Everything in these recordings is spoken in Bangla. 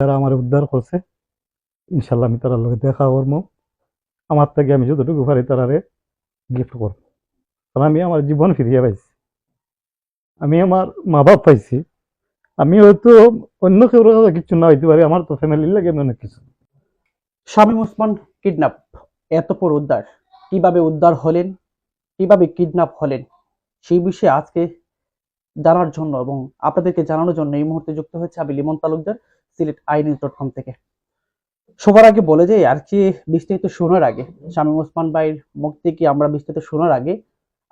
যারা আমার উদ্ধার করছে। ইনশাল্লাহ আমি তার লগে দেখা করব। আমার থেকে আমি যতটুকু পারি তারারে গিফট করব। কারণ আমি আমার জীবন ফিরিয়ে পাইছি। আমি আমার মা বাপ পাইছি। আমি হয়তো অন্য কেউ কিছু না হইতে পারি, আমার তো ফ্যামিলির লাগে অনেক কিছু। শামীম ওসমান কিডন্যাপ এত পর উদ্ধার। কীভাবে উদ্ধার হলেন? কীভাবে কিডন্যাপ হলেন? সেই বিষয়ে আজকে জানার জন্য এবং আপনাদেরকে জানানোর জন্য এই মুহূর্তে যুক্ত হয়েছে আমি Limon Talukdar. Sylhet iNews dot com থেকে। সবার আগে বলে যাই আর কি বিস্তারিত শোনার আগে, শামীম ওসমান ভাইয়ের মুখ থেকে আমরা বিস্তারিত শোনার আগে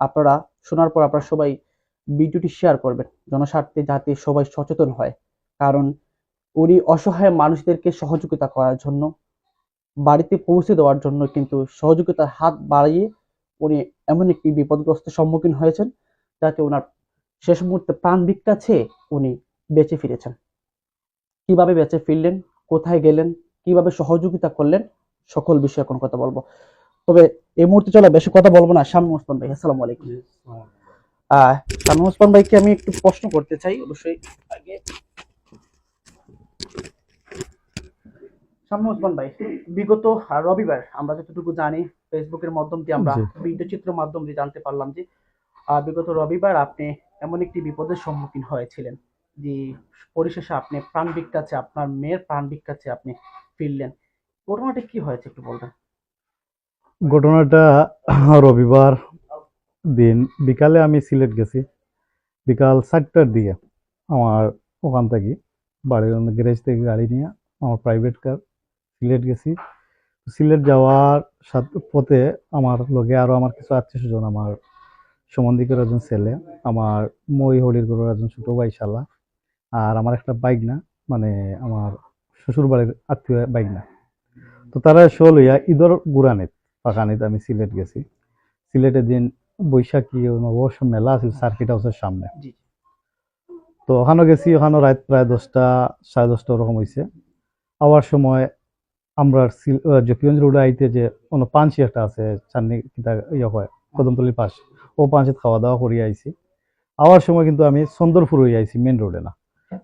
আপনারা, শোনার পর আপনারা সবাই ভিডিওটি শেয়ার করবেন। জনস্বার্থে যাতে সবাই সচেতন হয়। কারণ উনি অসহায় মানুষদেরকে সহযোগিতা করার জন্য, বাড়িতে পৌঁছে দেওয়ার জন্য কিন্তু সহযোগিতার হাত বাড়িয়ে উনি এমন একটি বিপদগ্রস্তের সম্মুখীন হয়েছেন, যাতে ওনার শেষ মুহূর্তে প্রাণ ভিক্ষাছে উনি বেঁচে ফিরেছেন। কীভাবে বেঁচে ফিরলেন কোথায় গেলেন কীভাবে সহযোগিতা করলেন সকল বিষয়ে এখন কথা বলব। তবে এই মুহূর্তে চলে বেশি কথা বলব না। শামীম ওসমান ভাই আসসালামু আলাইকুম। শামীম ওসমান ভাইকে আমি একটু প্রশ্ন করতে চাই অবশ্যই। আগে। শামীম ওসমান ভাই বিগত রবিবার আমরা যতটুকু জানি ফেসবুকের মাধ্যম দিয়ে আমরা। ভিডিও চিত্র মাধ্যম দিয়ে জানতে পারলাম যে আহ, বিগত রবিবার আপনি এমন একটি বিপদের সম্মুখীন হয়েছিলেন। যে পরিশেষে আপনি প্রাণ ভিক্ষাচ্ছে আপনার মেয়ের প্রাণ ভিক্ষাচ্ছে আপনি ফিরলেন। ঘটনাটা কি হয়েছে একটু বলবেন? ঘটনাটা রবিবার দিন। বিকালে আমি সিলেট গেছি। বিকাল চারটার দিকে আমার ওখান থেকে বাড়ির গ্যারেজ থেকে গাড়ি নিয়ে আমার প্রাইভেট কার সিলেট গেছি। সিলেট যাওয়ার সাথে পথে আমার লগে আরও আমার কিছু আত্মীয় স্বজন, আমার সম্বন্ধিকের একজন ছেলে, আমার মই হলির গরুর একজন ছোট ভাই শালা আর আমার একটা বাইক না মানে আমার শ্বশুর বাড়ির আত্মীয় বাইক না। তো তারা শো লইয়া ঈদর গুরানিত পাকানিত আমি সিলেট গেছি। সিলেটের দিন বৈশাখী অবশ্য মেলা আছিল সার্কিট হাউসের সামনে। তো ওখানে গেছি ওখানে রাত প্রায় দশটা সাড়ে দশটা ওরকম হয়েছে আওয়ার সময় আমরা জকিগঞ্জ রোডে আইতে যে কোনো পাঞ্চি একটা আছে চান্নি কিতা ইয়ে হয় কদমতলির পাশ ও পাঞ্চিত খাওয়া দাওয়া করিয়া আইছি। আওয়ার সময় কিন্তু আমি চন্দরপুর হয়ে আইছি মেন রোডে না।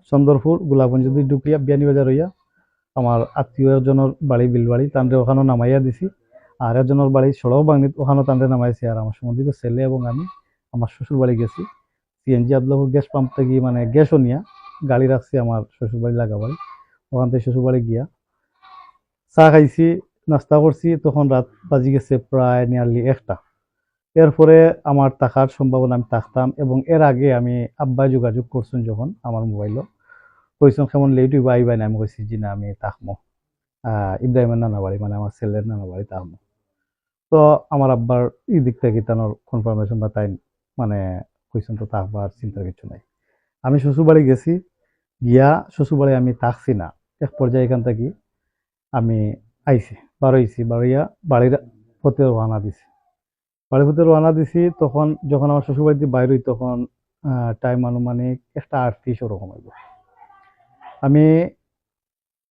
চন্দরপুর গোলাপগঞ্জ যদি ঢুকিয়া বিয়ানীবাজার হইয়া আমার আত্মীয় একজনের বাড়ি বিলবাড়ি তান্ডে ওখানে নামাইয়া দিছি। আর একজনের বাড়ি সড়ক বাংনিত ওখানে তান্ডে নামাইছি। আর আমার সম্বন্ধিত ছেলে এবং আমি আমার শ্বশুর বাড়ি গেছি। সিএনজি আদলাপুর গ্যাস পাম্প থেকে মানে গ্যাসও নিয়া গাড়ি রাখছি আমার শ্বশুর বাড়ি লাগা বাড়ি ওখান থেকে শ্বশুর বাড়ি গিয়া। চা খাইছি, নাস্তা করছি তখন রাত বাজি গেছে প্রায় নিয়ারলি একটা। এরপরে আমার টাকার সম্ভাবনা আমি থাকতাম এবং এর আগে আমি আব্বাই যোগাযোগ করছেন যখন আমার মোবাইলও কইছেন, কেমন লেট হইব? আইবাই না? আমি কইছি, জি না, আমি থাকমো। ইব্রাহিমের নানা বাড়ি মানে আমার ছেলের নানা বাড়ি থাকমো। তো আমার আব্বার এই দিক থেকে তানোর কনফার্মেশন বা তাই মানে কইছেন তো থাকবার চিন্তার কিছু নাই। আমি শ্বশুরবাড়ি গেছি, গিয়া শ্বশুরবাড়ি আমি থাকছি না। এক পর্যায়ে এখান থেকে আমি আইছি বারোইছি বারোইয়া বাড়ির পথে রওনা দিছি। বাড়ির পথে রওনা দিছি, তখন যখন আমার শ্বশুরবাড়িতে বাইর হই, তখন টাইম আনুমানিক একটা আটত্রিশ ওরকম হইব। আমি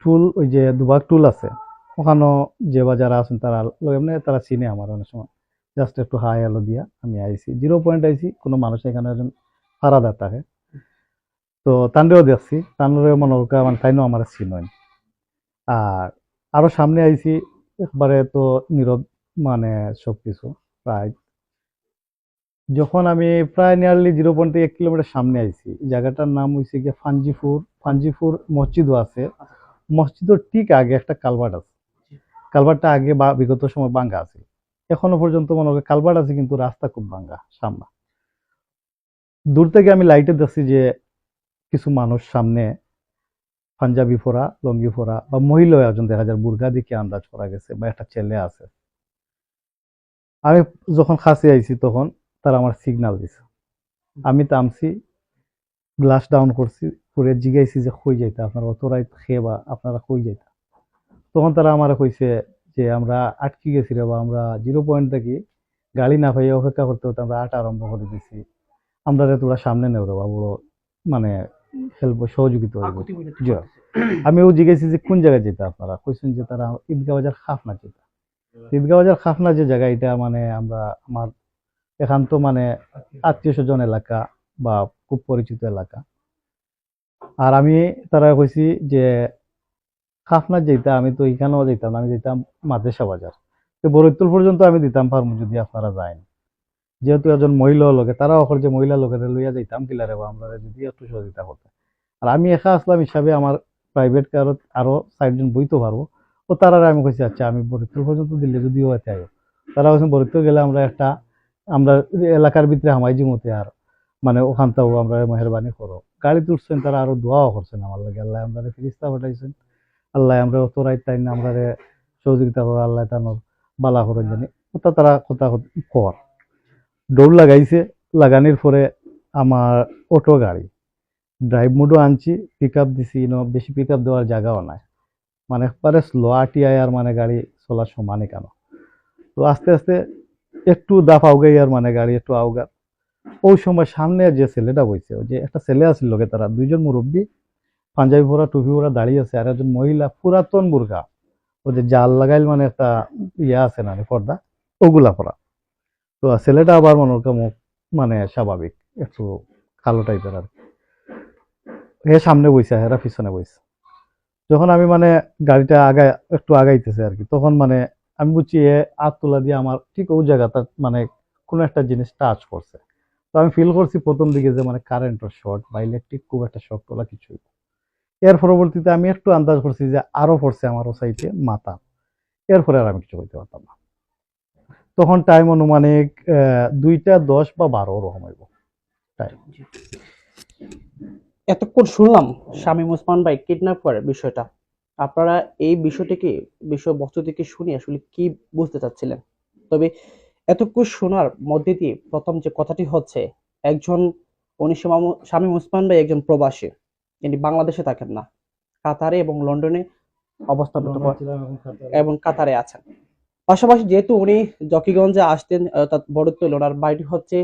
টুল, ওই যে দুভাগ টুল আছে, ওখানেও যে বা যারা আছেন তারা এমনি তারা চিনে আমার অনেক সময়। জাস্ট একটু হাই আলো দিয়া আমি আইছি। জিরো পয়েন্ট আইছি, কোনো মানুষ এখানে একজন ফারাদার থাকে। তো তান্ডেও দেখছি, তান্ডেও মনে হোক মানে তাইনও আমার চিনয় আর আরও সামনে আইছি, একবারে তো নীরব মানে সব কিছু প্রায়। যখন আমি প্রায় নিয়ারলি জিরো পয়েন্ট এক কিলোমিটার সামনে আইছি জায়গাটার নাম হয়েছে গিয়ে ফানজিপুর ফানজিপুর মসজিদও আছে। মসজিদের ঠিক আগে একটা কালভার্ট আছে। কালভার্টটা আগে বা বিগত সময় বাঙ্গা আছে। এখনও পর্যন্ত মনে হয় কালভার্ট আছে কিন্তু রাস্তা খুব ভাঙ্গা সামনা। দূর থেকে আমি লাইটে দেখছি যে কিছু মানুষ সামনে পাঞ্জাবি ফোরা লঙ্গি ফোরা বা মহিলা একজন দেখা যায় বুর্গা দিকে আন্দাজ করা গেছে বা একটা ছেলে আছে। আমি যখন কাছে আইছি তখন তারা আমার সিগনাল দিছে। আমি তামছি গ্লাস ডাউন করছি করে জিগাইছি যে কই যাইতা আপনারা অত রাইত খেয়ে বা আপনারা কই যাইতা। তখন তারা আমার কইছে যে আমরা আটকে গেছি রে বা আমরা জিরো পয়েন্ট থেকে গাড়ি না পাইয়ে অপেক্ষা করতে হতে আমরা আট আরম্ভ করে দিছি। আমরা রে তোরা সামনে নেও রে বা বড় মানে হেল্প সহযোগিতা হইব। আমিও জিজ্ঞেসি যে কোন জায়গায় যেতে আপনারা? কইছেন যে তারা ঈদগাহ বাজার খাফনা যেতে ঈদগাহ বাজার খাফনা যে জায়গা এটা মানে আমরা আমার এখান তো মানে আত্মীয় স্বজন এলাকা বা খুব পরিচিত এলাকা। আর আমি তারা কইছি যে খাফনা যেতাম আমি তো এখানেও যেতাম আমি যেতাম মাদ্রাসা বাজার। তো বরৈতুল পর্যন্ত আমি দিতাম পারব যদি আপনারা যান যেহেতু একজন মহিলা লোকে তারা অকর যে মহিলা লোকের লইয়া যাইতাম কিলারে, বা আমরা যদি একটু সহযোগিতা করতে আর আমি একা আসলাম হিসাবে আমার প্রাইভেট কারত আরও চারজন বইতে পারব। ও তারা আমি কইছি আচ্ছা আমি বরিত্তর পর্যন্ত দিল্লি যদিও এতে আয়ো তারা বলছেন বরিত্তর গেলে আমরা একটা, আমরা এলাকার ভিতরে হামাই জিমতে আর মানে ওখান থেকেও আমরা মেহরবানি করো। গাড়ি তুলছেন, তারা আরও দোয়াও করছেন আমার লাগে, আল্লাহ আমরা ফিরিস্তা পাঠাইছেন। আল্লাহ আমরা অত রাইত তাই না আমরা সহযোগিতা করো, আল্লাহ তানোর বালা করেন জানি ওটা তারা কথা কর। দৌড় লাগাইছে, লাগানির পরে আমার অটো গাড়ি। ড্রাইভ মোডও আনছি পিক আপ দিছি বেশি পিক আপ দেওয়ার জায়গাও নাই। মানে একবারে স্লো আর মানে গাড়ি চলার সমানে কেন? তো আস্তে আস্তে একটু আউগাই আর মানে গাড়ি একটু আউগা ওই সময় সামনে যে ছেলেটা বইছে যে একটা ছেলে আছিল লোকে তারা, দুইজন মুরব্বী, পাঞ্জাবি পরা, টুপি পরা দাঁড়িয়ে আছে আর একজন মহিলা, পুরাতন বুর্গা ও যে জাল লাগাইল মানে একটা ইয়া আছে না পর্দা, ওগুলা পরা। তো ছেলেটা আবার মনে মুখ মানে স্বাভাবিক, একটু কালো টাইপের আর। হে সামনে বইছে হেরা পিছনে বইছে। যখন আমি মানে গাড়িটা আগায়, একটু আগাইতেছে আর কি, তখন মানে আমি বুঝছি এ হাত তোলা দিয়ে আমার ঠিক ওই জায়গাটা মানে কোনো একটা জিনিস টাচ করছে। তো আমি ফিল করছি প্রথম দিকে যে মানে কারেন্টের শর্ট বা ইলেকট্রিক খুব একটা শর্ট তোলা কিছুই না। এর পরবর্তীতে আমি একটু আন্দাজ করছি যে আরও পড়ছে আমার সাইডে মাথা। এরপরে আর আমি কিছু করতে পারতাম না। তখন টাইম অনুমানিক দুইটা দশ বা বারো ওরকম হইব। টাইম এতক্ষণ শুনলাম শামীম ওসমান ভাই কিডন্যাপ করার বিষয়টা। আপনারা এই বিষয়টিকে বিষয় বস্তু থেকে শুনে আসলে কি বুঝতে চাচ্ছিলেন? তবে এতক্ষণ শোনার মধ্যে দিয়ে প্রথম যে কথাটি হচ্ছে একজন উনি ওসমান ভাই একজন প্রবাসী। তিনি বাংলাদেশে থাকেন না কাতারে এবং লন্ডনে অবস্থানরত করেন এবং কাতারে আছেন। পাশাপাশি যেহেতু উনি জকিগঞ্জে আসতেন অর্থাৎ বড়ত্তল ওনার বাড়িটি হচ্ছে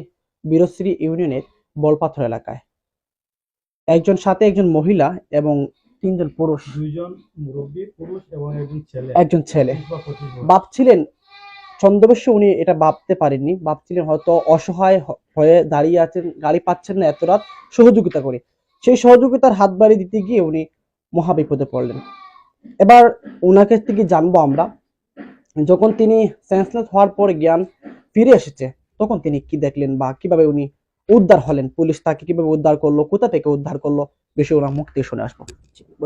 বীরশ্রী ইউনিয়নের বলপাথর এলাকায়। একজন সাথে একজন মহিলা এবং তিনজন পুরুষ। দুইজন মুরব্বী পুরুষ এবং একজন ছেলে। একজন ছেলে। ভাবছিলেন ছন্দবেশ উনি এটা ভাবতে পারেননি। ভাবছিলেন হয়তো অসহায় হয়ে দাঁড়িয়ে আছেন গাড়ি পাচ্ছেন না এত রাত সহযোগিতা করে। সেই সহযোগিতার হাত বাড়িয়ে দিতে গিয়ে উনি মহাবিপদে পড়লেন। এবার ওনাকে থেকে জানব আমরা যখন তিনি সেন্সলেস হওয়ার পরে জ্ঞান ফিরে এসেছে তখন তিনি কি দেখলেন বা কীভাবে উনি উদ্ধার হলেন। পুলিশ তাকে কীভাবে উদ্ধার করল, কোথা থেকে উদ্ধার করল বেশি ওনার মুখ থেকে শুনে আসব।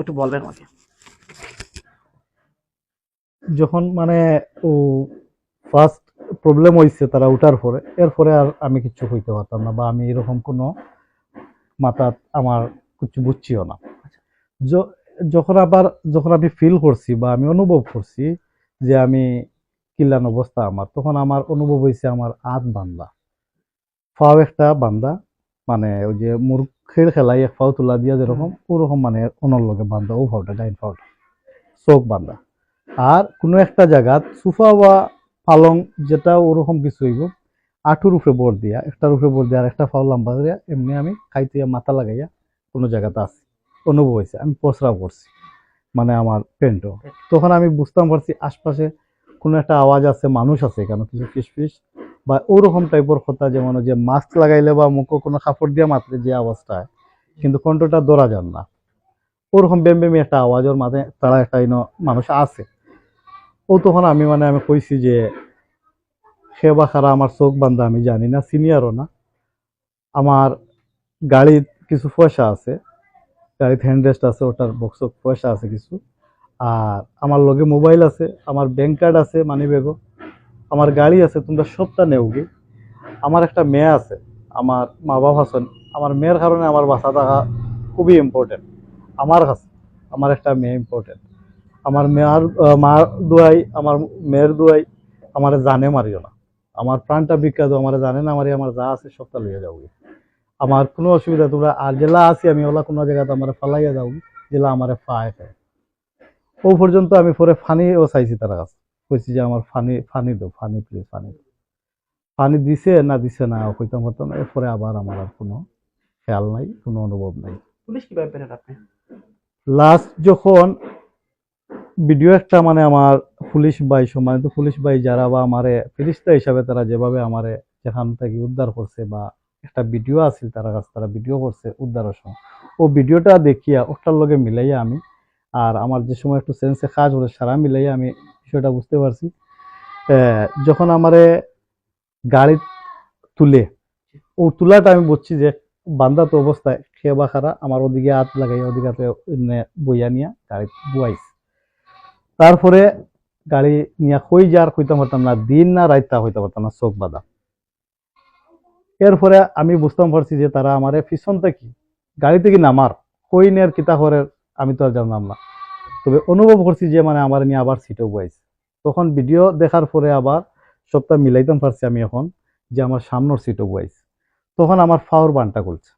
একটু বলবেন আমাকে। যখন মানে ও ফার্স্ট প্রবলেম হয়েছে তারা উঠার পরে, এরপরে আর আমি কিছু হইতে পারতাম না বা আমি এরকম কোনো মাথা আমার কিছু বুঝছিও না। যখন আবার, যখন আমি ফিল করছি বা আমি অনুভব করছি যে আমি কিল্লান অবস্থা আমার, তখন আমার অনুভব হয়েছে আমার হাত বান্ধা ফাও একটা বান্দা মানে ওই যে মূর্খের খেলাই এক ফাও তোলা দিয়া যেরকম ওরকম মানে অনর লগে বান্ধা ও ফাওটা ডাইন ফাওটা। চোখ বান্দা। আর কোনো একটা জায়গাত সুফা বা পালং যেটা ওরকম কিছু হইব আঁটুর উপরে বোর দিয়া একটার উপরে বোর দিয়া আর একটা ফাও লম্বা দিয়া এমনি আমি খাইতে মাথা লাগাইয়া কোনো জায়গাতে আছি। অনুভব হয়েছে আমি প্রস্রাব করছি মানে আমার পেন্টও। তখন আমি বুঝতাম পারছি আশপাশে কোনো একটা আওয়াজ আছে মানুষ আছে এখানে কিছু ফিসফিস বা ওরকম টাইপের কথা যেমন যে মাস্ক লাগাইলে বা মুখে কোনো কাপড় দিয়ে মাত্রে যে আওয়াজটা কিন্তু কণ্ঠটা ধরা যান না। ওরকম বেম বেমি একটা আওয়াজ ওর মাঝে তারা একটা মানুষ আছে। ও তখন আমি মানে আমি কইছি যে, সে বা খারা আমার চোখ বান্ধা আমি জানি না সিনিয়রও না। আমার গাড়ির কিছু পয়সা আছে গাড়িতে হ্যান্ড রেস্ট আছে, ওটার বক্স পয়সা আছে কিছু। আর আমার লগে মোবাইল আছে, আমার ব্যাংক কার্ড আছে মানি ব্যাগও আমার গাড়ি আছে, তোমরা সবটা নেওগে আমার একটা মেয়ে আছে, আমার মা বাবা আছেন। আমার মেয়ের কারণে আমার বাসা থাকা খুবই ইম্পর্টেন্ট আমার কাছে, আমার একটা মেয়ে ইম্পর্টেন্ট আমার মেয়ার মার দুয়াই, আমার মেয়ের দুয়াই, আমার জানে মারিও না। আমার প্রাণটা বিখ্যাত, আমার জানে না মারি আমার যা আছে সবটা লইয়া যাও আমার কোনো অসুবিধা, তোমরা আর জেলা আছি আমি, ওলা কোনো জায়গাতে আমার ফালাইয়া যাও জেলা আমার ফায় ও পর্যন্ত আমি পরে ফানিও চাইছি তার কাছে। কইছি যে আমার ফানি ফানি দো ফানি প্লিজ ফানি দো ফানি দিছে না দিছে না কইতাম হতো না। এরপরে আবার আমার আর কোনো খেয়াল নাই কোনো অনুভব নাই। পুলিশ কীভাবে পেলেন আপনি? লাস্ট যখন ভিডিও একটা মানে আমার পুলিশ ভাই সম্মানিত পুলিশ ভাই যারা বা আমারে ফিরিস্তা হিসাবে তারা যেভাবে আমারে যেখান থেকে উদ্ধার করছে বা একটা ভিডিও আছিল তার কাছে তারা ভিডিও করছে উদ্ধারের সময়। ও ভিডিওটা দেখিয়া ওটার লগে মিলাইয়া আমি আর আমার যে সময় একটু সেন্সে কাজ করে সারা মিলাই আমি বিষয়টা বুঝতে পারছি। যখন আমারে গাড়ি তুলে, ও তুলাটা আমি বুঝছি যে বান্ধাত অবস্থায় খেয়ে খারা, আমার ওদিকে হাত লাগাই, ওদিকে হাতে বইয়া নিয়া গাড়ি বুয়াইছে। তারপরে গাড়ি নিয়ে কই যার কইতে পারতাম না, দিন না রাইতা হইতে পারতাম না, চোখ বাঁধা। এরপরে আমি বুঝতাম পারছি যে তারা আমারে পিছন থেকে গাড়ি থেকে নামার, কই নেয়ার কিতা করে আমি তো আর জানলাম না। তবে অনুভব করছি যে মানে আমার নিয়ে আবার সিটও বয়াইছে তখন ভিডিও দেখার পরে আবার সবটা মিলাইতাম পারছি আমি এখন যে আমার সামনের সিটও বয়াইছে তখন আমার ফাওয়ার বানটা খুলছে।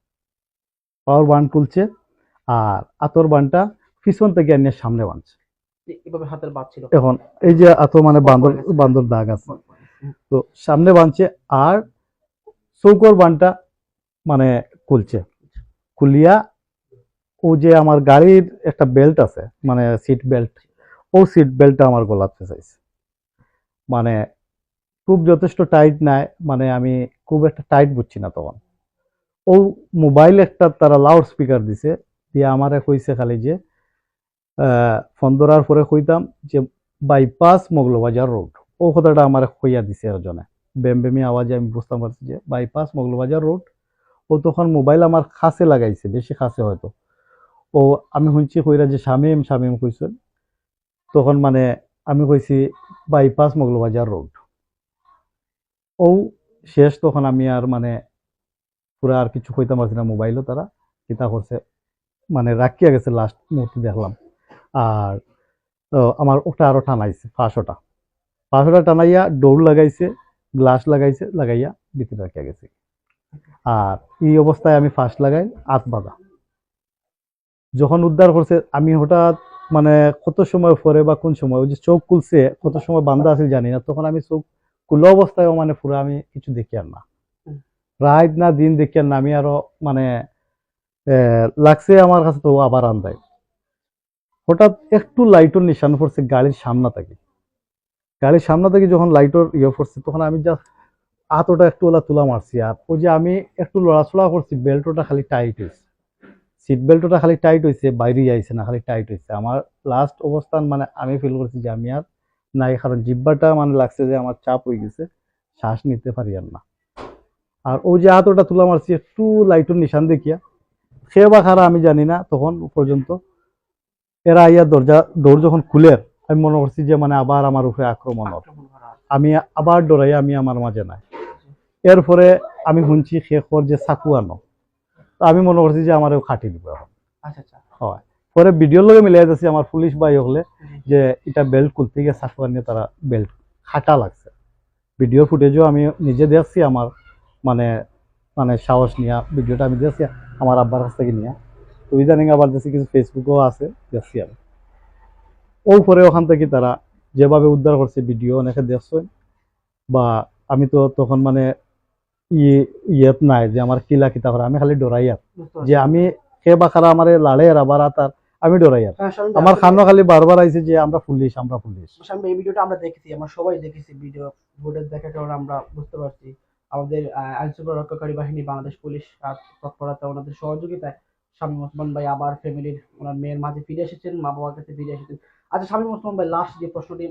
পাওয়ার বান খুলছে আর আতর বানটা পিছন থেকে নিয়ে সামনে বানছে। এভাবে হাতের বাদ এখন এই যে এত মানে বান্দর বান্দর দাগ আছে। তো সামনে বানছে আর চৌকর বানটা মানে খুলছে। খুলিয়া ও যে আমার গাড়ির একটা বেল্ট আছে মানে সিট বেল্ট ও সিট বেল্টটা আমার গলাত ফেসাইছে মানে খুব যথেষ্ট টাইট নাই মানে আমি খুব একটা টাইট বুঝছি না তখন। ও মোবাইল একটা তারা লাউড স্পিকার দিছে, দিয়ে আমারে কইছে খালি যে ফোন ধরার পরে কইতাম যে বাইপাস মগলবাজার রোড ও কথাটা আমার কইয়া দিছে একজনে। বেম বেমি আওয়াজে আমি বুঝতাম পারছি যে বাইপাস মগলবাজার রোড ও তখন মোবাইল আমার খাসে লাগাইছে, বেশি খাসে হয়তো। ও আমি শুনছি কইরা যে শামিম শামিম কইছেন। তখন মানে আমি কইছি বাইপাস মগলবাজার রোড ও শেষ তখন আমি আর মানে পুরা আর কিছু কইতাম পারছি না মোবাইলও তারা। কিতা করছে মানে রাখিয়া গেছে লাস্ট মুহূর্তে দেখলাম। আর আমার ওটা আরও টানাইছে, পাঁচশোটা। পাঁচশোটা টানাইয়া দৌড় লাগাইছে গ্লাস লাগাইছে, লাগাইয়া ভিতরে রাখিয়া গেছে। আর এই অবস্থায় আমি ফার্স্ট লাগাই আত বাঁধা যখন উদ্ধার করছে আমি হঠাৎ মানে কত সময় পরে বা কোন সময় ওই যে চোখ খুলছে কত সময় বান্ধা আছে জানি না তখন আমি চোখ খুলে অবস্থায় মানে পুরো আমি কিছু দেখি আর না। রাত না দিন দেখি আর না আমি আরও মানে লাগছে আমার কাছে তো আবার আন্দায়। হঠাৎ একটু লাইটর নিশান পড়ছে গাড়ির সামনা থেকে। গাড়ির সামনা থেকে যখন লাইটর ইয়ে পড়ছে তখন আমি জাস্ট হাতটা একটু ওলা তুলা মারছি আর ওই যে আমি একটু লড়াচড়া করছি বেল্টটা খালি টাইট হয়েছে সিট বেল্টটা খালি টাইট হয়েছে বাইরে যাইছে না খালি টাইট হয়েছে আমার লাস্ট অবস্থান মানে আমি ফিল করছি যে আমি আর নাই কারণ জিব্বাটা মানে লাগছে যে আমার চাপ হয়ে গেছে শ্বাস নিতে পারি আর না। আর ওই যে হাতটা তুলা মারছি একটু লাইটর নিশান দেখিয়া। সে বা খারা আমি জানি না তখন পর্যন্ত এরা আইয়া দরজা দৌড় যখন খুলে আমি মনে করছি যে মানে আবার আমার উপরে আক্রমণ হবে। আমি আবার ডরাই আমি আমার মাঝে নাই। এরপরে আমি শুনছি শেখর যে চাকু আনো তো আমি মনে করছি যে আমারও খাটি দিব এখন। আচ্ছা আচ্ছা। হয়। পরে ভিডিওর লগে মিলাই যাচ্ছি আমার পুলিশ ভাই হলে যে এটা বেল্ট খুলতে গিয়ে চাকু নিয়ে তারা বেল্ট খাটা লাগছে। ভিডিও ফুটেজও আমি নিজে দেখছি আমার মানে মানে সাহস নিয়ে ভিডিওটা আমি দেখছি আমার আব্বার কাছ থেকে নিয়ে। তো ইদানিং আবার দেখছি কিছু ফেসবুকও আছে দেখছি আমি। ও পরে ওখান থেকে তারা যেভাবে উদ্ধার করছে ভিডিও অনেকে দেখছেন বা আমি তো তখন মানে ইয়েত নাই যে আমার কিলা কিতা করে আমি খালি যে আমি বাখারা আমার লাড়ে তার আমি হ্যাঁ, আমার খানো খালি বারবার আইছে যে আমরা পুলিশ আমরা পুলিশ এই ভিডিওটা আমরা দেখেছি আমরা সবাই দেখেছি ভিডিও। ফুটেজ দেখার কারণে আমরা বুঝতে পারছি। আমাদের রক্ষাকারী বাহিনী বাংলাদেশ পুলিশ তৎপরতা ওনাদের সহযোগিতায় শামীম ওসমান ভাই আবার ফ্যামিলির ওনার মেয়ের মাঝে ফিরে এসেছেন মা বাবার কাছে ফিরে এসেছেন। আচ্ছা শামীম ওসমান ভাই লাস্ট যে প্রশ্নটি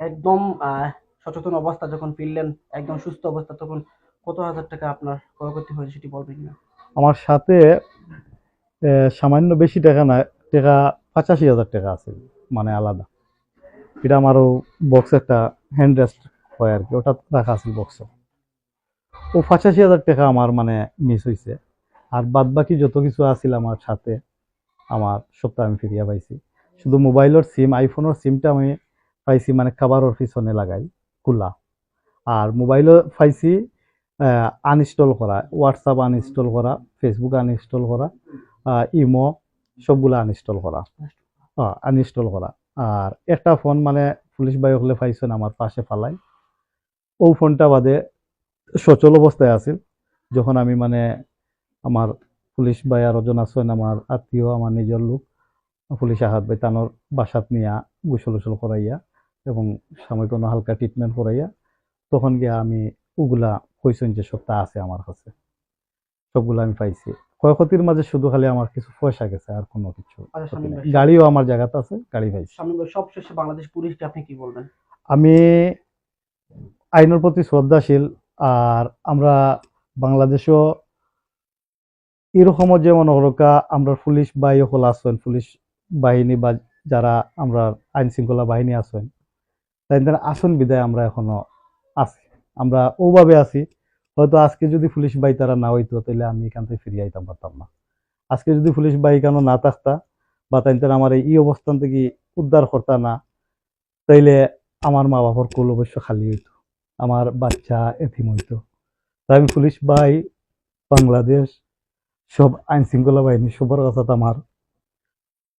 একদম আহ, সচেতন অবস্থা যখন ফিরলেন একদম সুস্থ অবস্থা তখন কত হাজার টাকা আপনার ক্ষয়ক্ষতি হয়েছে সেটি বলবেন কিনা? আমার সাথে সামান্য বেশি টাকা না, টাকা পঁচাশি হাজার টাকা আছে মানে আলাদা। এটা আমারও বক্স একটা হ্যান্ড রেস্ট হয় আর কি, ওটা রাখা আছে বক্সে ও পঁচাশি হাজার টাকা আমার মানে মিস হয়েছে আর বাদ বাকি যত কিছু আছিল আমার সাথে, আমার সবটা আমি ফিরিয়া পাইছি। শুধু মোবাইলের সিম আইফোনের সিমটা আমি পাইছি মানে খাবারের পিছনে লাগাই, খোলা। আর মোবাইলও পাইছি আনইনস্টল করা হোয়াটসঅ্যাপ আনইনস্টল করা ফেসবুক আনইনস্টল করা ইমো সবগুলো আনইনস্টল করা। আনইনস্টল করা। আর একটা ফোন মানে পুলিশ বাই হলে পাইছেন আমার পাশে ফালাই। ও ফোনটা বাদে সচল অবস্থায় আছিল। যখন আমি মানে আমার পুলিশ বাই আরও জন আছেন আমার আত্মীয় আমার নিজের লোক পুলিশ আহাত বাই তানোর বাসাত নিয়া গোসল উসল করাইয়া এবং সাময়িক কোনো হালকা ট্রিটমেন্ট করাইয়া তখন গিয়া আমি ওগুলা কইছেন যে সবটা আছে আমার কাছে। সবগুলো আমি পাইছি। ক্ষয়ক্ষতির মাঝে শুধু খালি আমার কিছু পয়সা গেছে আর কোনো কিছু আচ্ছা। গাড়িও আমার জায়গাতে আছে গাড়ি পাইছি। সবশেষে বাংলাদেশ পুলিশকে আপনি কি বলবেন? আমি আইনের প্রতি শ্রদ্ধাশীল আর আমরা বাংলাদেশও এরকমও যেমন ওরকা আমরা পুলিশ বাই হল আছেন পুলিশ বাহিনী বা যারা আমরা আইন শৃঙ্খলা বাহিনী আছেন তাদের আসন বিদায় আমরা এখনও আছি। আমরা ওভাবে আছি। হয়তো আজকে যদি পুলিশ বাই তারা না হইতো, তাহলে আমি এখান থেকে ফিরিয়ে আইতাম পারতাম না। আজকে যদি পুলিশ বাই কেন না থাকতা বা তাই তারা আমার এই অবস্থান থেকে উদ্ধার করতা না, তাইলে আমার মা বাবার কোল অবশ্য খালি হইতো। আমার বাচ্চা এতিম হইতো। তাই আমি পুলিশ ভাই, বাংলাদেশ, সব আইন শৃঙ্খলা বাহিনী, সবার কাছে আমার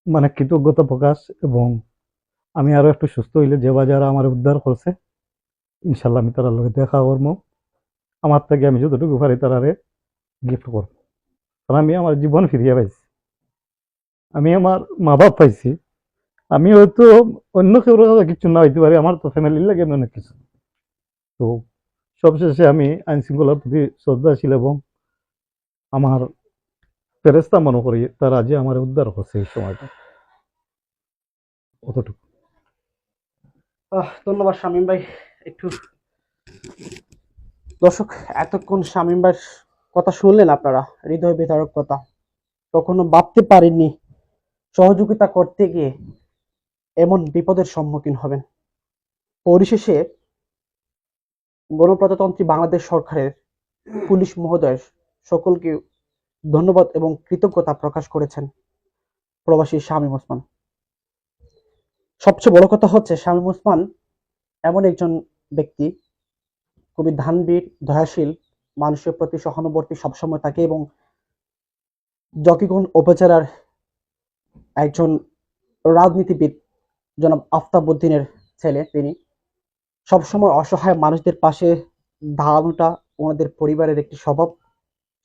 মানে কৃতজ্ঞতা প্রকাশ এবং আমি আরও একটু সুস্থ হইলে যে বা যারা আমার উদ্ধার করছে ইনশাল্লাহ আমি তারা লগে দেখা করব আমার থেকে আমি যতটুকু পারি তারারে গিফট করব কারণ আমি আমার জীবন ফিরিয়ে পাইছি। আমি আমার মা বাপ পাইছি। আমি হয়তো অন্য কেউ কিছু না হইতে পারি, আমার তো ফ্যামিলির লাগে আমি অনেক কিছু। তো সবশেষে আমি আইন শৃঙ্খলার প্রতি শ্রদ্ধাশীল এবং আমার ফেরেস্তা মনে করি, তারা যে আমার উদ্ধার করছে এই সময়টা। অতটুকু। ধন্যবাদ শামীম ভাই। একটু দর্শক, এতক্ষণ শামীম ভাইয়ের কথা শুনলেন আপনারা, হৃদয় বিতারক কথা। কখনো ভাবতে পারেননি সহযোগিতা করতে গিয়ে এমন বিপদের সম্মুখীন হবেন। পরিশেষে গণপ্রজাতন্ত্রী বাংলাদেশ সরকারের পুলিশ মহোদয় সকলকে ধন্যবাদ এবং কৃতজ্ঞতা প্রকাশ করেছেন প্রবাসী শামীম ওসমান। সবচেয়ে বড় কথা হচ্ছে, শামীম ওসমান এমন একজন ব্যক্তি খুবই ধানবীর, দয়াশীল, মানুষের প্রতি সহানুভূতি সবসময় থাকে এবং জকিগঞ্জ উপজেলার একজন রাজনীতিবিদ জনাব আফতাবুদ্দিনের ছেলে তিনি। সবসময় অসহায় মানুষদের পাশে দাঁড়ানোটা ওনাদের পরিবারের একটি স্বভাব।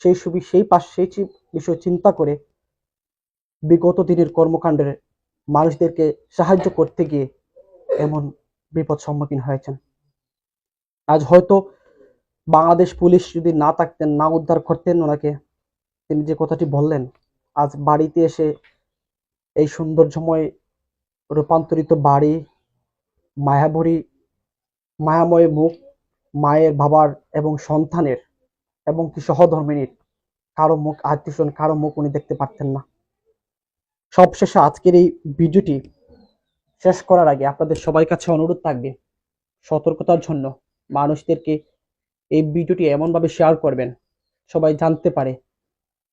সেই সুবি সেই পাশ সেই বিষয় চিন্তা করে বিগত দিনের কর্মকাণ্ডের মানুষদেরকে সাহায্য করতে গিয়ে এমন বিপদ সম্মুখীন হয়েছেন। আজ হয়তো বাংলাদেশ পুলিশ যদি না থাকতেন, না উদ্ধার করতেন ওনাকে, তিনি যে কথাটি বললেন, আজ বাড়িতে এসে এই সৌন্দর্যময় রূপান্তরিত বাড়ি মায়াভরি মায়াময় মুখ, মায়ের, বাবার এবং সন্তানের এবং কি সহধর্মিনীর, কারও মুখ আত্মীয় কারও মুখ উনি দেখতে পারতেন না। সবশেষে আজকের এই ভিডিওটি শেষ করার আগে আপনাদের সবার কাছে অনুরোধ থাকবে সতর্কতার জন্য। মানুষদেরকে এই ভিডিওটি এমনভাবে শেয়ার করবেন, সবাই জানতে পারে।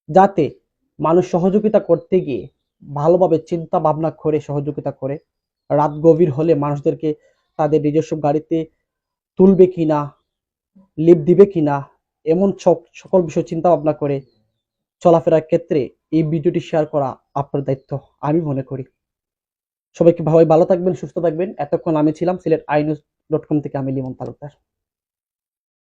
যাতে মানুষ সহযোগিতা করতে গিয়ে ভালোভাবে চিন্তা ভাবনা করে, সহযোগিতা করে। রাত গভীর হলে মানুষদেরকে তাদের নিজস্ব গাড়িতে তুলবে কিনা লিপ দিবে কিনা, এমন সক- সকল বিষয় চিন্তা ভাবনা করে চলাফেরার ক্ষেত্রে এই ভিডিওটি শেয়ার করা আপনার দায়িত্ব, আমি মনে করি। সবাইকে ভালো ভালো থাকবেন, সুস্থ থাকবেন। এতক্ষণ আমি ছিলাম সিলেট আইনিউজ ডট কম থেকে আমি লিমন তালুকদার।